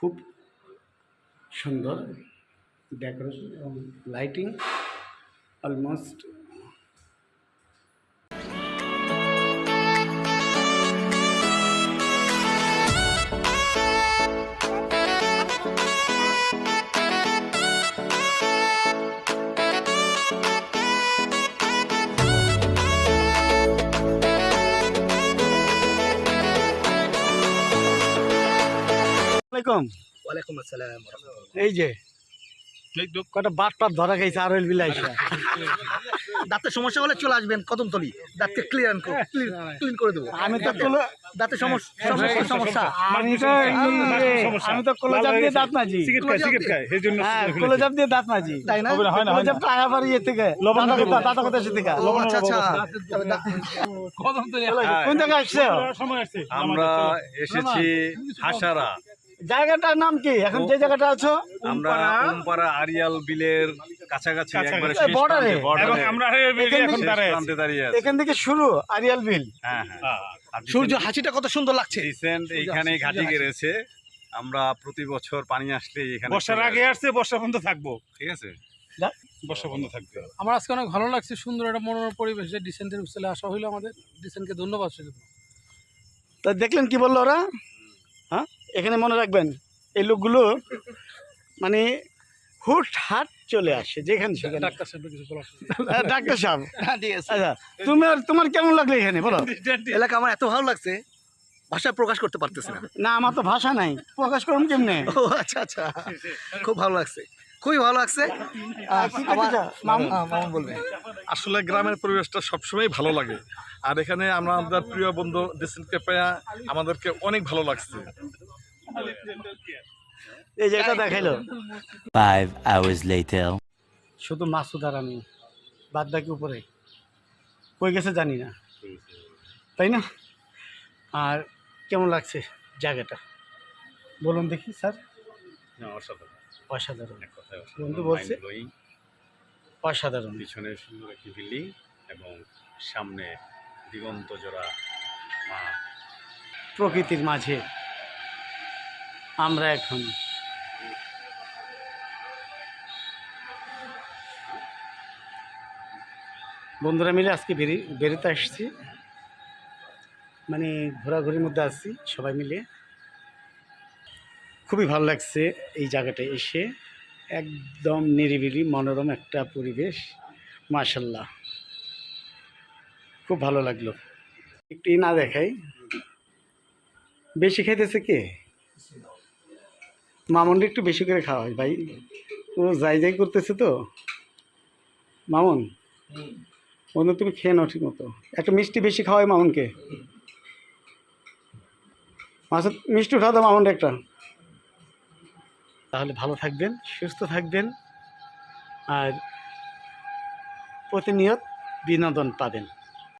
খুব সুন্দর ডেকোরেশন এবং লাইটিং অলমোস্ট আসসালামাইকুম ওয়ালাইকুম আসসালাম এই যে কটা বাট পাট ধরা গেছে আর বিলাই দাঁতের সমস্যা হলে চলে আসবেন কদমতলি। দাঁতকে ক্লিয়ার ক্লিন করে দেবো। আমি তো দাঁতের সমস্যা সমস্যা সমস্যা। আমি তো আমি তো কলো দিয়ে দাঁত মাজি সিগারেট খায় সিগারেট খায়। এই জন্য দিয়ে দাঁত মাজি তাই না? হয় না, কলো না। জাপ আয়া পারি থেকে। লবণ কথা দাদা কথা এসে থেকে? ও, আচ্ছা আচ্ছা। তবে দা- কোন জায়গায় আসছে। আমরা এসেছি হাসারা। জায়গাটার নাম কি? এখন যে জায়গাটা আছো? আমরা উমপাড়া। আরিয়াল বিলের কাছাকাছি। একবারে border-এ। এবং আমরা এখান দাঁড়ায় আছি। প্রান্তে দাঁড়িয়ে আছি। এখান থেকে শুরু আরিয়াল বিল। হ্যাঁ হ্যাঁ। হ্যাঁ। সূর্য হাসিটা কত সুন্দর লাগছে। রিসেন্ট এইখানে ঘাটি গেড়েছে। আমরা প্রতি বছর পানি আসলে এখানে বর্ষার আগে আসছে বর্ষা বন্ধ থাকব। ঠিক আছে? বর্ষা বন্ধ থাকবে। আমার আজকে অনেক ভালো লাগছে সুন্দর একটা মনোরম পরিবেশে ডিসেন্টের উৎসলে আসা হইল আমাদের। ডিসেন্টকে ধন্যবাদ সেজন্য। তা দেখলেন কি বলল ওরা? হ্যাঁ? এখানে মনে রাখবেন এই লোকগুলো মানে হুট হাট চলে আসে যেখানে সেখানে। ডাক্তার সাহেব কিছু আর হ্যাঁ, ডাক্তার সাহেব। হ্যাঁ, ঠিক আছে। আচ্ছা তোমার তোমার কেমন লাগল এখানে? বলো। এলাকা আমার এত ভালো লাগছে ভাষা প্রকাশ করতে পারতেছে না। না আমার তো ভাষা নাই। প্রকাশ করুন কেমনে? ও আচ্ছা আচ্ছা। খুব ভালো লাগছে। খুবই ভালো লাগছে? হ্যাঁ, আসলে গ্রামের পরিবেশটা সবসময় ভালো লাগে। আর এখানে আমরা আমাদের প্রিয় বন্ধু ডিসেন্টকে পেয়ে আমাদেরকে অনেক ভালো লাগছে। এই যে এটা দেখাইলো। Five hours later. শুধু মাসুদ আর আমি বাদ বাকি উপরে। কই গেছে জানি না। তাই না? আর কেমন লাগছে জায়গাটা? বলুন দেখি স্যার। না, অসাধারণ। অসাধারণ। বন্ধু বলছে? অসাধারণ। পিছনে সুন্দর একটি বিল্ডিং এবং সামনে দিগন্ত জোড়া মা। প্রকৃতির মাঝে আমরা এখন। বন্ধুরা মিলে আজকে বেরি বেরোতে আসছি। মানে ঘোরাঘুরির মধ্যে আসছি সবাই মিলে। খুবই ভালো লাগছে এই জায়গাটায় এসে। একদম নিরিবিলি, মনোরম একটা পরিবেশ। মাশাল্লাহ খুব ভালো লাগল। একটু না দেখাই। বেশি খাইতেছে কে? মামুনটা একটু বেশি করে খাওয়া হয় ভাই। ও যাই যাই করতেছে তো। মামুন? বন্ধু, তুমি খেয়ে নাও ঠিক মতো। একটা মিষ্টি বেশি খাওয়াই মামুনকে। মাসুদ, মিষ্টি উঠা দাও মামুনটা একটা। তাহলে ভালো থাকবেন সুস্থ থাকবেন আর প্রতিনিয়ত বিনোদন পাবেন।